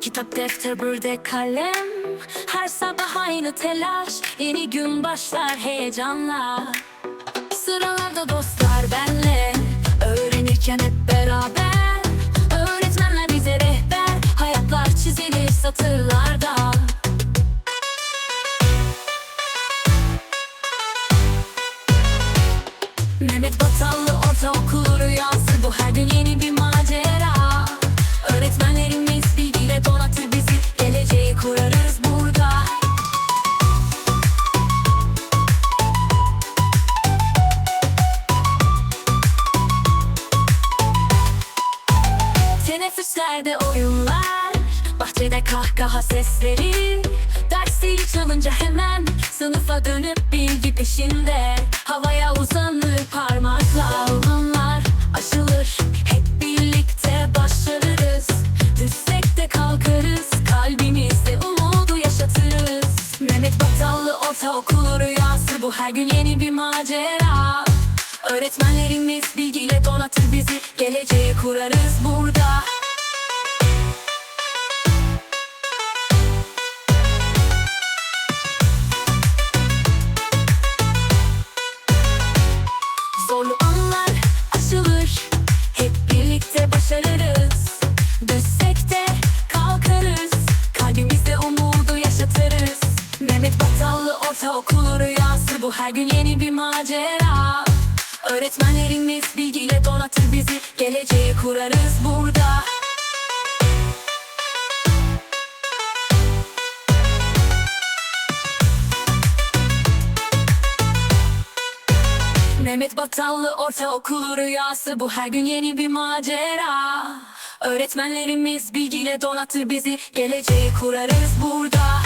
Kitap, defter, burada kalem. Her sabah aynı telaş. Yeni gün başlar heyecanla Sıralarda dostlar benle. Öğrenirken hep beraber. Öğretmenler bize rehber. Hayatlar çizilir satırlarda. Mehmet Batallı Ortaokulu rüyası. Bu her gün yeni bir Teneffüslerde oyunlar Bahçede kahkaha sesleri. Ders zili çalınca hemen Sınıfa dönüp bilgi peşinde. Havaya uzanır parmaklar Onlar aşılır. Hep birlikte başarırız Düşsek de kalkarız Kalbimizde umudu yaşatırız. Mehmet Batallı Ortaokulu rüyası Bu her gün yeni bir macera. Öğretmenlerimiz bilgiyle donatır bizi Geleceği kurarız. Burada Ortaokulu rüyası Bu her gün yeni bir macera. Öğretmenlerimiz bilgiyle donatır bizi Geleceği kurarız burada. Mehmet Batallı Ortaokulu rüyası Bu her gün yeni bir macera. Öğretmenlerimiz bilgiyle donatır bizi Geleceği kurarız burada